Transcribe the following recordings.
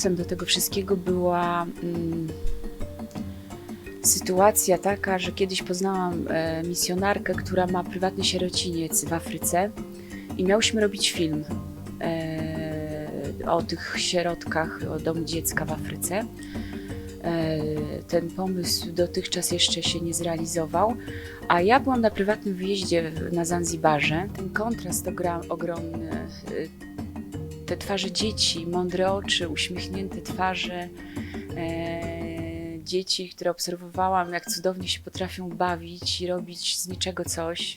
impulsem do tego wszystkiego była mm, sytuacja taka, że kiedyś poznałam e, misjonarkę, która ma prywatny sierociniec w Afryce i miałyśmy robić film e, o tych sierotkach, o domu dziecka w Afryce. E, ten pomysł dotychczas jeszcze się nie zrealizował, a ja byłam na prywatnym wyjeździe na Zanzibarze. Ten kontrast ogromny, e, te twarze dzieci, mądre oczy, uśmiechnięte twarze, e, dzieci, które obserwowałam, jak cudownie się potrafią bawić i robić z niczego coś.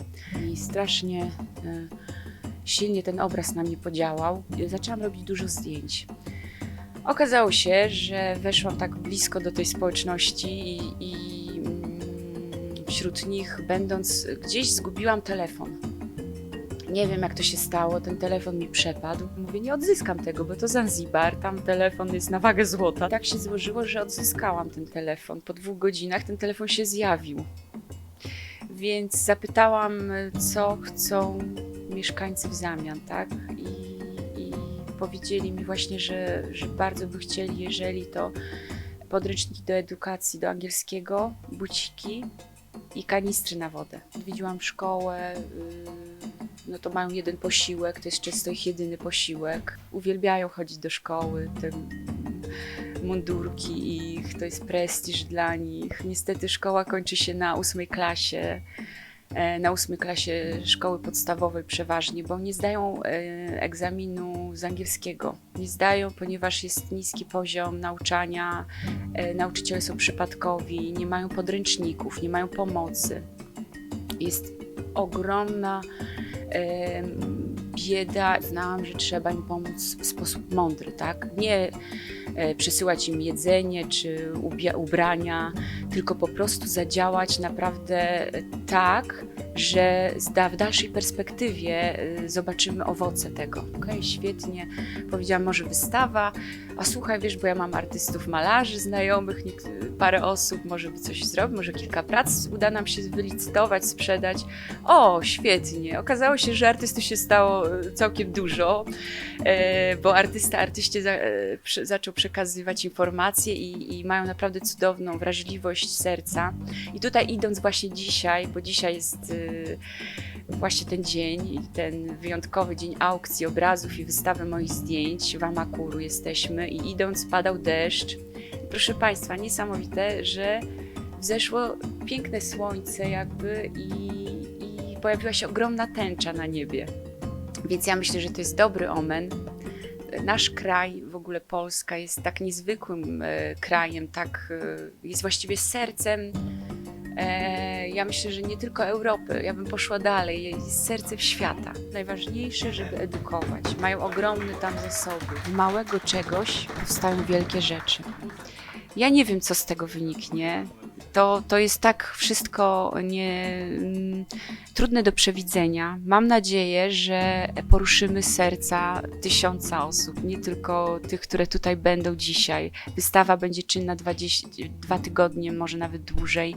I strasznie e, silnie ten obraz na mnie podziałał. Zaczęłam robić dużo zdjęć. Okazało się, że weszłam tak blisko do tej społeczności i, i mm, wśród nich, będąc gdzieś, zgubiłam telefon. Nie wiem, jak to się stało, ten telefon mi przepadł. Mówię, nie odzyskam tego, bo to Zanzibar, tam telefon jest na wagę złota. Tak się złożyło, że odzyskałam ten telefon. Po dwóch godzinach ten telefon się zjawił. Więc zapytałam, co chcą mieszkańcy w zamian, tak? I, i powiedzieli mi właśnie, że, że bardzo by chcieli, jeżeli to podręczniki do edukacji, do angielskiego, buciki i kanistry na wodę. Odwiedziłam szkołę, yy, no to mają jeden posiłek, to jest często ich jedyny posiłek. Uwielbiają chodzić do szkoły, te mundurki ich, to jest prestiż dla nich. Niestety szkoła kończy się na ósmej klasie, e, na ósmej klasie szkoły podstawowej przeważnie, bo nie zdają e, egzaminu z angielskiego. Nie zdają, ponieważ jest niski poziom nauczania, e, nauczyciele są przypadkowi, nie mają podręczników, nie mają pomocy. Jest ogromna And. Bieda. Znałam, że trzeba im pomóc w sposób mądry, tak? Nie e, przesyłać im jedzenie czy ubrania, tylko po prostu zadziałać naprawdę tak, że w dalszej perspektywie e, zobaczymy owoce tego. Okej, świetnie. Powiedziałam, może wystawa, a słuchaj, wiesz, bo ja mam artystów, malarzy, znajomych, parę osób, może by coś zrobić, może kilka prac uda nam się wylicytować, sprzedać. O, świetnie. Okazało się, że artystów się stało całkiem dużo, e, bo artysta artyście za, e, zaczął przekazywać informacje i, i mają naprawdę cudowną wrażliwość serca. I tutaj idąc właśnie dzisiaj, bo dzisiaj jest e, właśnie ten dzień, ten wyjątkowy dzień aukcji obrazów i wystawy moich zdjęć, w Amakuru jesteśmy i idąc padał deszcz. Proszę Państwa, niesamowite, że wzeszło piękne słońce jakby i, i pojawiła się ogromna tęcza na niebie. Więc ja myślę, że to jest dobry omen. Nasz kraj, w ogóle Polska, jest tak niezwykłym e, krajem, tak e, jest właściwie sercem. E, ja myślę, że nie tylko Europy, ja bym poszła dalej, jest sercem świata. Najważniejsze, żeby edukować. Mają ogromne tam zasoby. Z małego czegoś powstają wielkie rzeczy. Ja nie wiem, co z tego wyniknie. To, to jest tak wszystko nie, mm, trudne do przewidzenia. Mam nadzieję, że poruszymy serca tysiąca osób, nie tylko tych, które tutaj będą dzisiaj. Wystawa będzie czynna 20, dwa tygodnie, może nawet dłużej.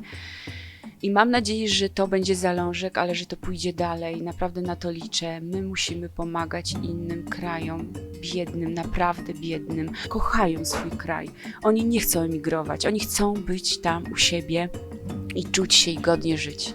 I mam nadzieję, że to będzie zalążek, ale że to pójdzie dalej. Naprawdę na to liczę. My musimy pomagać innym krajom, biednym, naprawdę biednym. Kochają swój kraj. Oni nie chcą emigrować, oni chcą być tam u siebie i czuć się i godnie żyć.